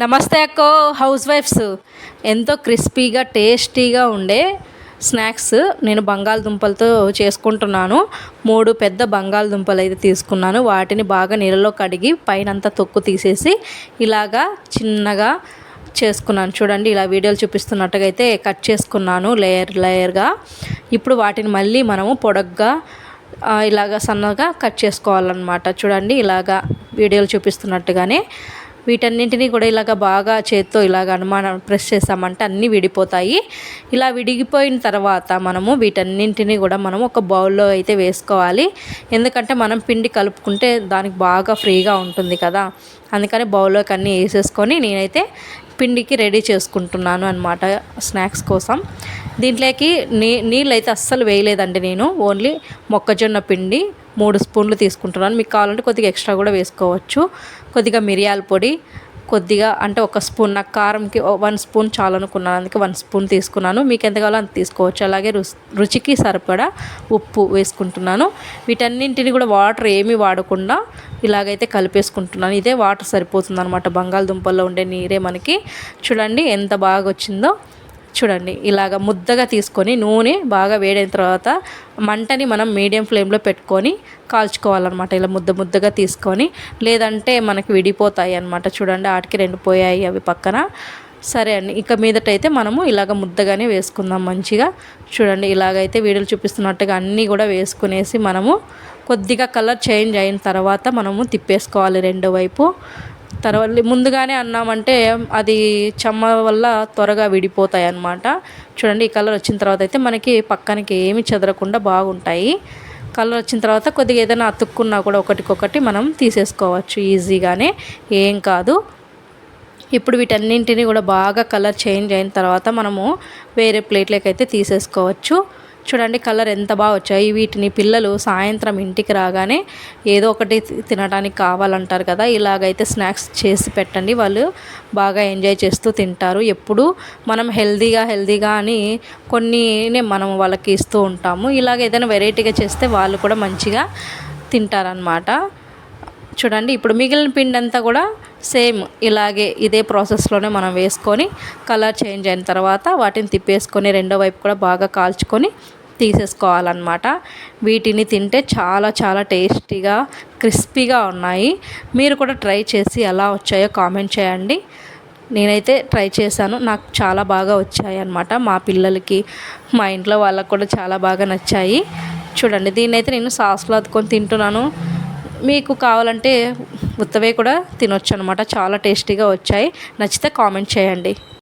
నమస్తే అక్కో house wives. ఎంతో క్రిస్పీగా టేస్టీగా ఉండే స్నాక్స్ నేను బంగాళదుంపలతో చేసుకుంటున్నాను. మూడు పెద్ద బంగాళదుంపలు అయితే తీసుకున్నాను. వాటిని బాగా నీళ్ళలో కడిగి పైనంతా తొక్కు తీసేసి ఇలాగా చిన్నగా చేసుకున్నాను. చూడండి ఇలా వీడియోలు చూపిస్తున్నట్టుగా అయితే కట్ చేసుకున్నాను లేయర్ లేయర్గా. ఇప్పుడు వాటిని మళ్ళీ మనము పొడగ్గా ఇలాగ సన్నగా కట్ చేసుకోవాలన్నమాట. చూడండి ఇలాగా వీడియోలు చూపిస్తున్నట్టుగానే. వీటన్నింటినీ కూడా ఇలాగ బాగా చేత్తో ఇలాగ అనుమానం ప్రెస్ చేసామంటే అన్నీ విడిపోతాయి. ఇలా విడిగిపోయిన తర్వాత మనము వీటన్నింటినీ కూడా మనం ఒక బౌల్లో అయితే వేసుకోవాలి. ఎందుకంటే మనం పిండి కలుపుకుంటే దానికి బాగా ఫ్రీగా ఉంటుంది కదా. అందుకని బౌల్లోకి అన్నీ వేసేసుకొని నేనైతే పిండికి రెడీ చేసుకుంటున్నాను అనమాట స్నాక్స్ కోసం. దీంట్లోకి నీ నీళ్ళు అయితే అస్సలు వేయలేదండి నేను. ఓన్లీ మొక్కజొన్న పిండి మూడు స్పూన్లు తీసుకుంటున్నాను. మీకు కావాలంటే కొద్దిగా ఎక్స్ట్రా కూడా వేసుకోవచ్చు. కొద్దిగా మిరియాల పొడి కొద్దిగా అంటే ఒక స్పూన్ నాకు కారంకి వన్ స్పూన్ చాలు అనుకున్నాను. అందుకే వన్ స్పూన్ తీసుకున్నాను. మీకు ఎంత కావాలో అంత తీసుకోవచ్చు. అలాగే రుచికి సరిపడా ఉప్పు వేసుకుంటున్నాను. వీటన్నింటిని కూడా వాటర్ ఏమీ వాడకుండా ఇలాగైతే కలిపేసుకుంటున్నాను. ఇదే వాటర్ సరిపోతుంది అనమాట బంగాళదుంపల్లో ఉండే నీరే మనకి. చూడండి ఎంత బాగా వచ్చిందో చూడండి ఇలాగ ముద్దగా తీసుకొని నూనె బాగా వేడైన తర్వాత మంటని మనం మీడియం ఫ్లేమ్లో పెట్టుకొని కాల్చుకోవాలన్నమాట. ఇలా ముద్ద ముద్దగా తీసుకొని లేదంటే మనకి విడిపోతాయి అనమాట చూడండి ఆటికి రెండు పోయాయి అవి పక్కన. సరే అండి ఇక మీదటైతే మనము ఇలాగ ముద్దగానే వేసుకుందాం మంచిగా. చూడండి ఇలాగైతే వీడియోలు చూపిస్తున్నట్టుగా అన్నీ కూడా వేసుకునేసి మనము కొద్దిగా కలర్ చేంజ్ అయిన తర్వాత మనము తిప్పేసుకోవాలి రెండో వైపు. తర్వాత ముందుగానే అన్నామంటే అది చెమ్మ వల్ల త్వరగా విడిపోతాయి అన్నమాట చూడండి ఈ కలర్ వచ్చిన తర్వాత అయితే మనకి పక్కనకి ఏమి చెదరకుండా బాగుంటాయి. కలర్ వచ్చిన తర్వాత కొద్దిగా ఏదైనా అతుక్కున్నా కూడా ఒకటికొకటి మనం తీసేసుకోవచ్చు ఈజీగానే. ఏం కాదు. ఇప్పుడు వీటన్నింటినీ కూడా బాగా కలర్ చేంజ్ అయిన తర్వాత మనము వేరే ప్లేట్లోకి అయితే తీసేసుకోవచ్చు. చూడండి కలర్ ఎంత బాగా వచ్చాయి. వీటిని పిల్లలు సాయంత్రం ఇంటికి రాగానే ఏదో ఒకటి తినడానికి కావాలంటారు కదా. ఇలాగైతే స్నాక్స్ చేసి పెట్టండి. వాళ్ళు బాగా ఎంజాయ్ చేస్తూ తింటారు. ఎప్పుడు మనం హెల్దీగా హెల్దీగా అని కొన్ని మనం వాళ్ళకి ఇస్తూ ఉంటాము. ఇలాగ ఏదైనా వెరైటీగా చేస్తే వాళ్ళు కూడా మంచిగా తింటారనమాట చూడండి ఇప్పుడు మిగిలిన పిండి అంతా కూడా సేమ్ ఇలాగే ఇదే ప్రాసెస్లోనే మనం వేసుకొని కలర్ చేంజ్ అయిన తర్వాత వాటిని తిప్పేసుకొని రెండో వైపు కూడా బాగా కాల్చుకొని తీసేసుకోవాలన్నమాట. వీటిని తింటే చాలా చాలా టేస్టీగా క్రిస్పీగా ఉన్నాయి. మీరు కూడా ట్రై చేసి ఎలా వచ్చాయో కామెంట్ చేయండి. నేనైతే ట్రై చేశాను. నాకు చాలా బాగా వచ్చాయి అన్నమాట. మా పిల్లలకి మా ఇంట్లో వాళ్ళకు కూడా చాలా బాగా నచ్చాయి. చూడండి దీన్నైతే అయితే నేను సాస్లో అద్దుకొని తింటున్నాను. మీకు కావాలంటే ఉత్తవే కూడా తినొచ్చు అనమాట చాలా టేస్టీగా వచ్చాయి. నచ్చితే కామెంట్ చేయండి.